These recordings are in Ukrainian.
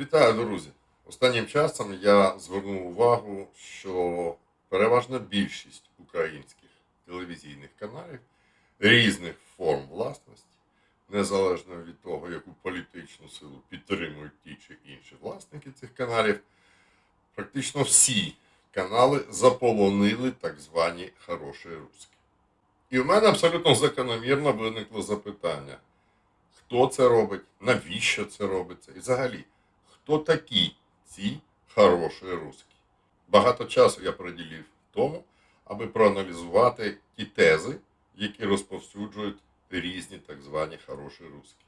Вітаю, друзі! Останнім часом я звернув увагу, що переважна більшість українських телевізійних каналів різних форм власності, незалежно від того, яку політичну силу підтримують ті чи інші власники цих каналів, практично всі канали заполонили так звані хороші русські. І в мене абсолютно закономірно виникло запитання, хто це робить, навіщо це робиться, і взагалі, хто такі ці хороші русські. Багато часу я приділив тому, аби проаналізувати ті тези, які розповсюджують різні так звані хороші русські.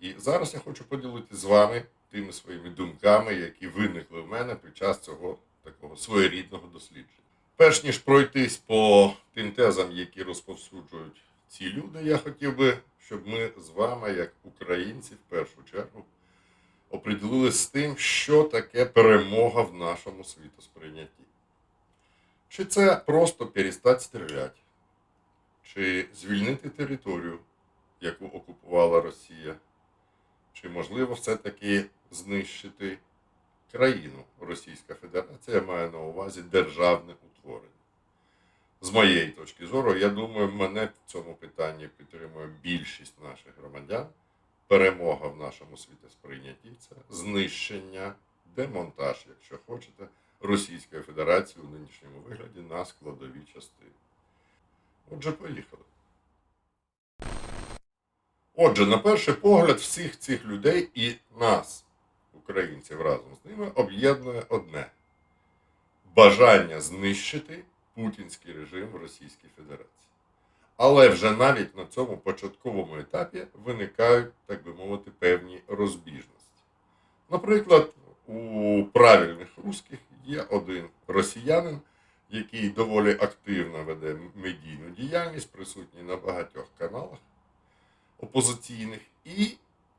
І зараз я хочу поділитися з вами тими своїми думками, які виникли в мене під час цього такого своєрідного дослідження. Перш ніж пройтись по тим тезам, які розповсюджують ці люди, я хотів би, щоб ми з вами, як українці, в першу чергу, оприділилися з тим, що таке перемога в нашому світосприйнятті. Чи це просто перестати стріляти, чи звільнити територію, яку окупувала Росія, чи можливо все-таки знищити країну Російська Федерація має на увазі державне утворення. З моєї точки зору, я думаю, мене в цьому питанні підтримує більшість наших громадян. Перемога в нашому світосприйнятті це знищення, демонтаж, якщо хочете, Російської Федерації у нинішньому вигляді на складові частини. Отже, поїхали. Отже, на перший погляд, всіх цих людей і нас, українців разом з ними, об'єднує одне бажання знищити путінський режим в Російській Федерації. Але вже навіть на цьому початковому етапі виникають, так би мовити, певні розбіжності. Наприклад, у правильних русських є один росіянин, який доволі активно веде медійну діяльність, присутній на багатьох каналах опозиційних, і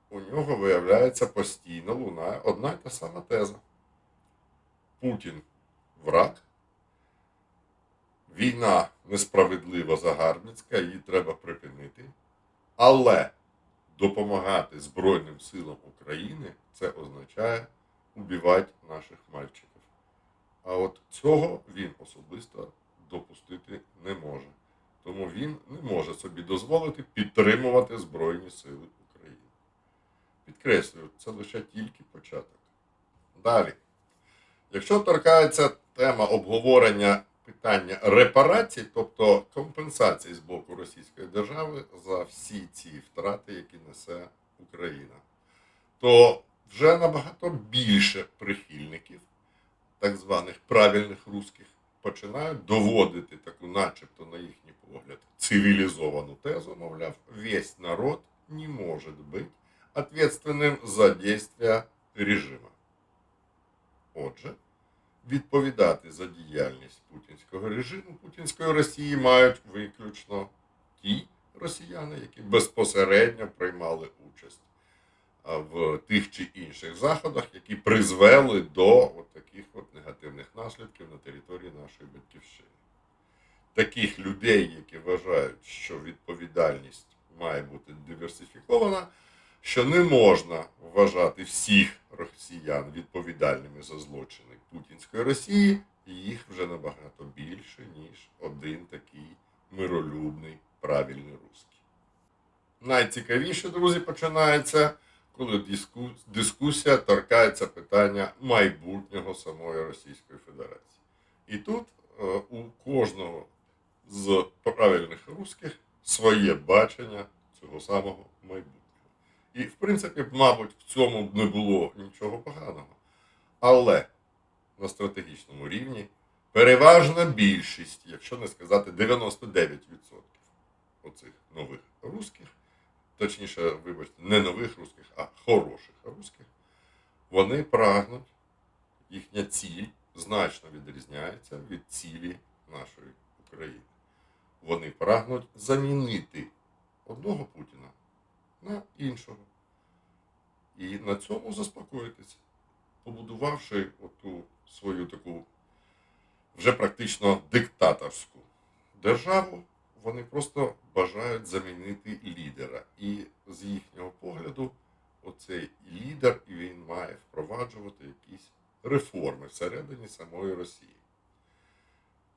у нього виявляється постійно лунає одна й та сама теза. Путін враг, війна несправедлива загарбницька, її треба припинити. Але допомагати Збройним силам України це означає убивати наших мальчиків. А от цього він особисто допустити не може. Тому він не може собі дозволити підтримувати Збройні Сили України. Підкреслюю, це лише тільки початок. Далі. Якщо торкається тема обговорення питання репарацій, тобто компенсації з боку Російської держави за всі ці втрати, які несе Україна, то вже набагато більше прихильників, так званих правильних русських, починають доводити таку, начебто, на їхній погляд, цивілізовану тезу, мовляв, весь народ не може бути ответственним за дійства режиму. Отже, відповідати за діяльність путінського режиму, путінської Росії мають виключно ті росіяни, які безпосередньо приймали участь в тих чи інших заходах, які призвели до от таких от негативних наслідків на території нашої батьківщини. Таких людей, які вважають, що відповідальність має бути диверсифікована, що не можна вважати всіх росіян відповідальними за злочини путінської Росії, їх вже набагато більше, ніж один такий миролюбний правильний русський. Найцікавіше, друзі, починається, коли диску- дискусія торкається питання майбутнього самої Російської Федерації. І тут е, у кожного з правильних русських своє бачення цього самого майбутнього. І, в принципі, мабуть, в цьому б не було нічого поганого. Але на стратегічному рівні переважна більшість, якщо не сказати 99% оцих нових русських, точніше, вибачте, не нових русських, а хороших русських, вони прагнуть, їхня ціль значно відрізняється від цілі нашої України. Вони прагнуть замінити одного Путіна на іншого. І на цьому заспокоїтися, побудувавши оту свою таку вже практично диктаторську державу, вони просто бажають замінити лідера. І з їхнього погляду, оцей лідер він має впроваджувати всередині самої Росії.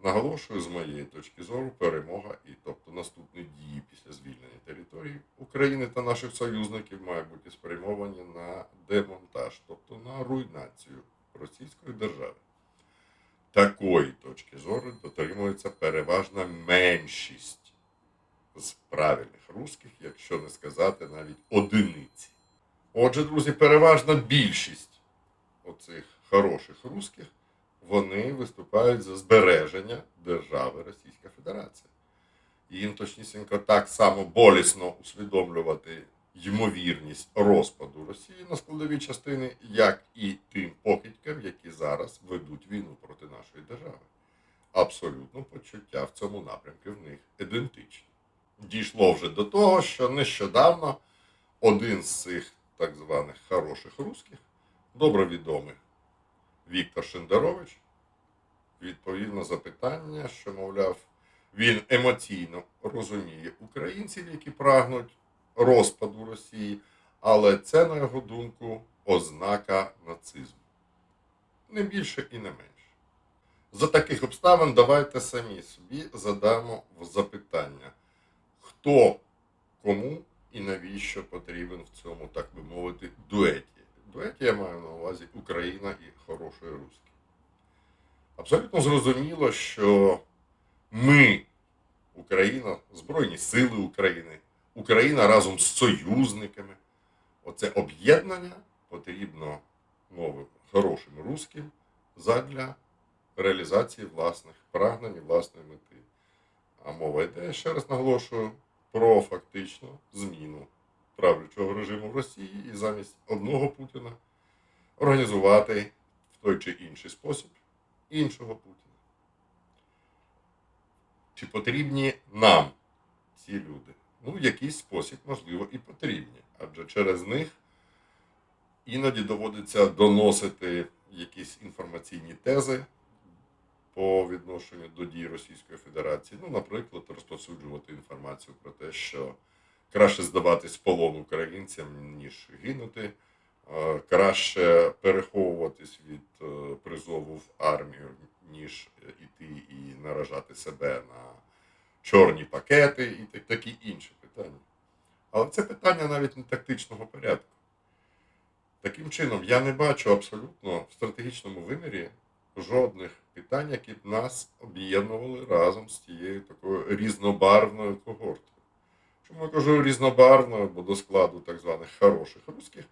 Наголошую, з моєї точки зору, перемога і тобто наступні дії після звільнення території України та наших союзників мають бути спрямовані на демонтаж, тобто на руйнацію російської держави. Такої точки зору дотримується переважна меншість з правильних русських, якщо не сказати навіть одиниці. Отже, друзі, переважна більшість оцих хороших русських вони виступають за збереження держави Російська Федерація. І їм точнісінько так само болісно усвідомлювати ймовірність розпаду Росії на складові частини, як і тим покидькам, які зараз ведуть війну проти нашої держави. Абсолютно почуття в цьому напрямку в них ідентичні. Дійшло вже до того, що нещодавно один з цих так званих хороших русських, добре відомий Віктор Шендерович, відповів на запитання, що, мовляв, він емоційно розуміє українців, які прагнуть розпаду Росії, але це, на його думку, ознака нацизму. Не більше і не менше. За таких обставин давайте самі собі задамо запитання, хто кому і навіщо потрібен в цьому, так би мовити, дуеті. Дуеті я маю на увазі Україна і хороший русський. Абсолютно зрозуміло, що ми, Україна, Збройні Сили України, Україна разом з союзниками. Оце об'єднання потрібно новим хорошим русським задля реалізації власних прагнень і власної мети. А мова йде, ще раз наголошую, про фактичну зміну правлячого режиму в Росії і замість одного Путіна організувати в той чи інший спосіб іншого Путіна. Чи потрібні нам ці люди? Ну, в якийсь спосіб, можливо, і потрібні, адже через них іноді доводиться доносити якісь інформаційні тези по відношенню до дій Російської Федерації. Ну, наприклад, розповсюджувати інформацію про те, що краще здаватись полон українцям, ніж гинути, е, краще переховуватись від е, призову в армію, ніж іти і наражати себе на чорні пакети і такі інші питання. Але це питання навіть не тактичного порядку. Таким чином, я не бачу абсолютно в стратегічному вимірі жодних питань, які б нас об'єднували разом з тією такою різнобарвною когортою. Чому я кажу різнобарвною, бо до складу так званих хороших русських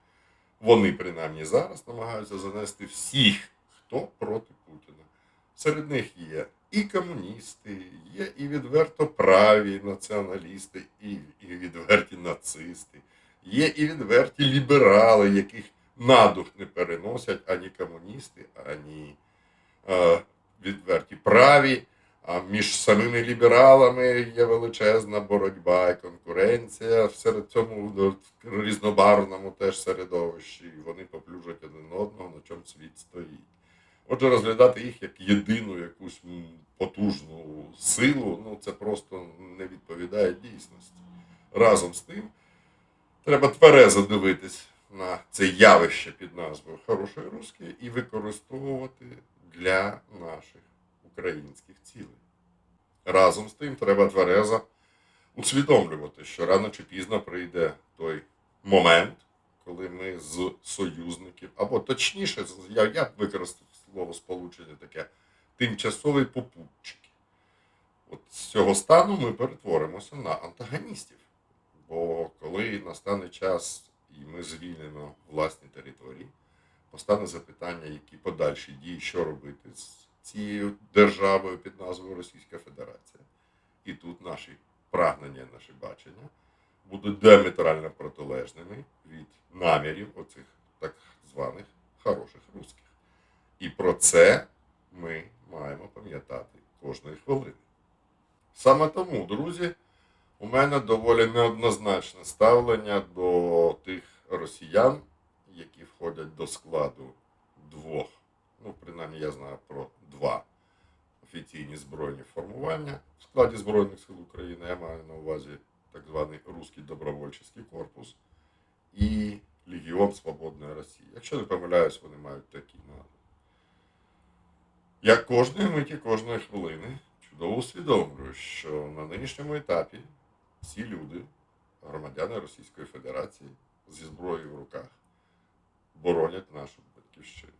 вони принаймні зараз намагаються занести всіх, хто проти Путіна. Серед них є і комуністи, є і відверто праві націоналісти, і, і відверті нацисти, є і відверті ліберали, яких надух не переносять ані комуністи, ані е, відверті праві. А між самими лібералами є величезна боротьба і конкуренція серед цьому ну, різнобарвному теж середовищі. І вони поплюжать один одного, на чому світ стоїть. Отже, розглядати їх як єдину якусь потужну силу, ну це просто не відповідає дійсності. Разом з тим, треба тверезо дивитись на це явище під назвою Хороший русський і використовувати для наших українських цілей. Разом з тим треба тверезо усвідомлювати, що рано чи пізно прийде той момент, коли ми з союзників, або точніше, я, я використав слово сполучення таке тимчасові попутчики. От з цього стану ми перетворимося на антагоністів. Бо коли настане час і ми звільнимо власні території, постане запитання, які подальші дії, що робити з цією державою під назвою Російська Федерація. І тут наші прагнення, наші бачення будуть диаметрально протилежними від намірів оцих так званих хороших русських. І про це ми маємо пам'ятати кожної хвилини. Саме тому, друзі, у мене доволі неоднозначне ставлення до тих росіян, які входять до складу двох, ну, принаймні я знаю про два офіційні збройні формування в складі Збройних сил України. Я маю на увазі так званий Руський добровольчий корпус і Легіон Свободної Росії. Якщо не помиляюсь, вони мають такі назви. Я кожної миті, кожної хвилини чудово усвідомлюю, що на нинішньому етапі всі люди, громадяни Російської Федерації зі зброєю в руках, боронять нашу батьківщину.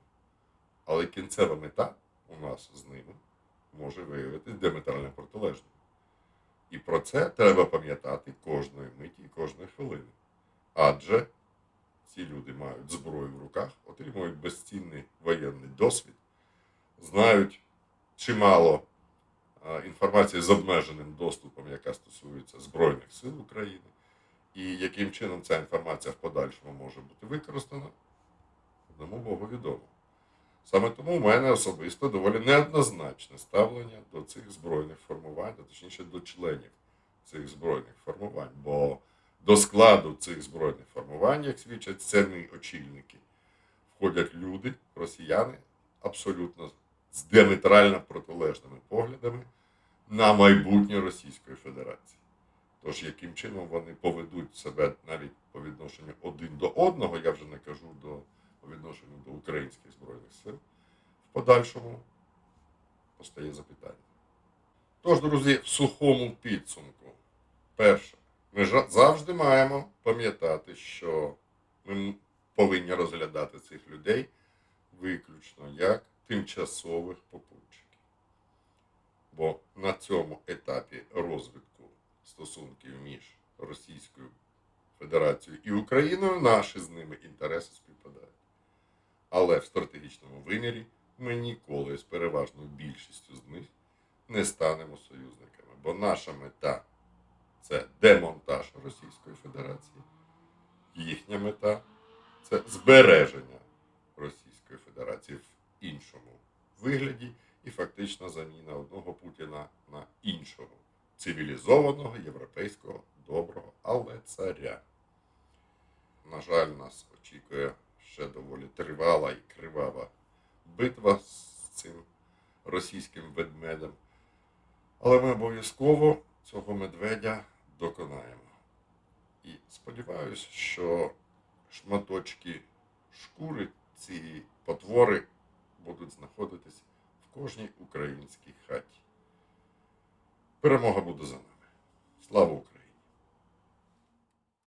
Але кінцева мета у нас з ними може виявитись диаметрально протилежною. І про це треба пам'ятати кожної миті і кожної хвилини. Адже ці люди мають зброю в руках, отримують безцінний воєнний досвід, знають чимало інформації з обмеженим доступом, яка стосується Збройних сил України, і яким чином ця інформація в подальшому може бути використана, одному Богу відомо. Саме тому у мене особисто доволі неоднозначне ставлення до цих збройних формувань, а точніше до членів цих збройних формувань. Бо до складу цих збройних формувань, як свідчать самі очільники, входять люди, росіяни, абсолютно з діаметрально протилежними поглядами на майбутнє Російської Федерації. Тож, яким чином вони поведуть себе навіть по відношенню один до одного, я вже не кажу до відношенню до українських збройних сил, в подальшому постає запитання. Тож, друзі, в сухому підсумку, перше, ми завжди маємо пам'ятати, що ми повинні розглядати цих людей виключно як тимчасових попутчиків. Бо на цьому етапі розвитку стосунків між Російською Федерацією і Україною наші з ними інтереси співпадають. Але в стратегічному вимірі ми ніколи з переважною більшістю з них не станемо союзниками, бо наша мета це демонтаж Російської Федерації, їхня мета це збереження Російської Федерації в іншому вигляді і фактично заміна одного Путіна на іншого цивілізованого європейського доброго, але царя. На жаль, нас очікує ще доволі тривала і кривава битва з цим російським ведмедем. Але ми обов'язково цього медведя доконаємо. І сподіваюся, що шматочки шкури цієї потвори будуть знаходитись в кожній українській хаті. Перемога буде за нами. Слава Україні!